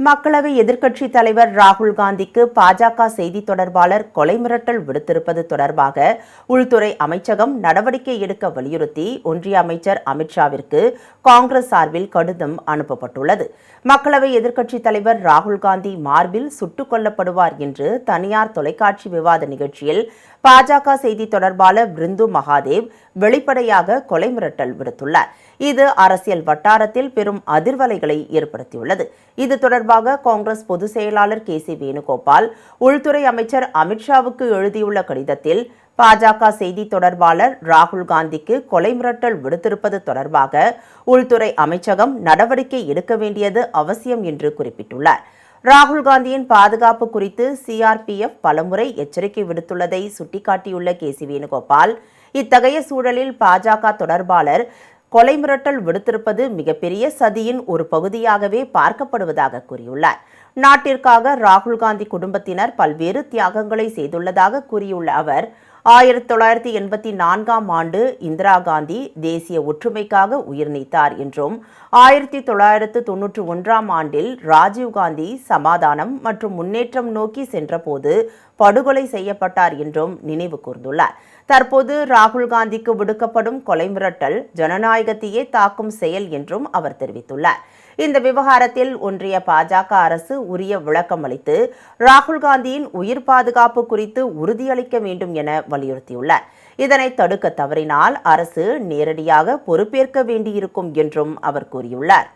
மக்களவை எதிர்க்கட்சித் தலைவர் ராகுல் காந்திக்கு பாஜக செய்தி தொடர்பாளர் கொலை மிரட்டல் விடுத்திருப்பது தொடர்பாக உள்துறை அமைச்சகம் நடவடிக்கை எடுக்க வலியுறுத்தி ஒன்றிய அமைச்சர் அமித்ஷாவிற்கு காங்கிரஸ் சார்பில் கடிதம் அனுப்பப்பட்டுள்ளது. மக்களவை எதிர்க்கட்சித் தலைவர் ராகுல் காந்தி மார்பில் சுட்டுக் கொல்லப்படுவார் என்று தனியார் தொலைக்காட்சி விவாத நிகழ்ச்சியில் பாஜக செய்தி தொடர்பாளர் பிருந்து மகாதேவ் வெளிப்படையாக கொலை மிரட்டல் விடுத்துள்ளார். இது அரசியல் வட்டாரத்தில் பெரும் அதிர்வலைகளை ஏற்படுத்தியுள்ளது. இது தொடர்பாக காங்கிரஸ் பொதுச் செயலாளர் கே சி வேணுகோபால் உள்துறை அமைச்சர் அமித்ஷாவுக்கு எழுதியுள்ள கடிதத்தில் பாஜக செய்தி தொடர்பாளர் ராகுல் காந்திக்கு கொலை மிரட்டல் விடுத்திருப்பது தொடர்பாக உள்துறை அமைச்சகம் நடவடிக்கை எடுக்க வேண்டியது அவசியம் என்று குறிப்பிட்டுள்ளார். ராகுல் காந்தியின் பாதுகாப்பு குறித்து சிஆர்பிஎஃப் பலமுறை எச்சரிக்கை விடுத்துள்ளதை சுட்டிக்காட்டியுள்ள கே சி வேணுகோபால் இத்தகைய சூழலில் பாஜக தொடர்பாளர் கொலை மிரட்டல் விடுத்திருப்பது மிகப்பெரிய சதியின் ஒரு பகுதியாகவே பார்க்கப்படுவதாக கூறியுள்ளார். நாட்டிற்காக ராகுல் காந்தி குடும்பத்தினர் பல்வேறு தியாகங்களை செய்துள்ளதாக கூறியுள்ள அவர் ஆயிரத்தி தொள்ளாயிரத்தி எண்பத்தி நான்காம் ஆண்டு இந்திரா காந்தி தேசிய ஒற்றுமைக்காக உயிர் நீத்தார் என்றும் ஆயிரத்தி தொள்ளாயிரத்து தொன்னூற்றி ஒன்றாம் ஆண்டில் ராஜீவ்காந்தி சமாதானம் மற்றும் முன்னேற்றம் நோக்கி சென்றபோது படுகொலை செய்யப்பட்டார் என்றும் நினைவு கூர்ந்துள்ளார். தற்போது ராகுல் காந்திக்கு விடுக்கப்படும் கொலை மிரட்டல் ஜனநாயகத்தையே தாக்கும் செயல் என்றும் அவர் தெரிவித்துள்ளார். இந்த விவகாரத்தில் ஒன்றிய பாஜக அரசு உரிய விளக்கம் அளித்து ராகுல் காந்தியின் உயிர் பாதுகாப்பு குறித்து உறுதியளிக்க வேண்டும் என வலியுறுத்தியுள்ளார். இதனை தடுக்க தவறினால் அரசு நேரடியாக பொறுப்பேற்க வேண்டியிருக்கும் என்றும் அவர் கூறியுள்ளார்.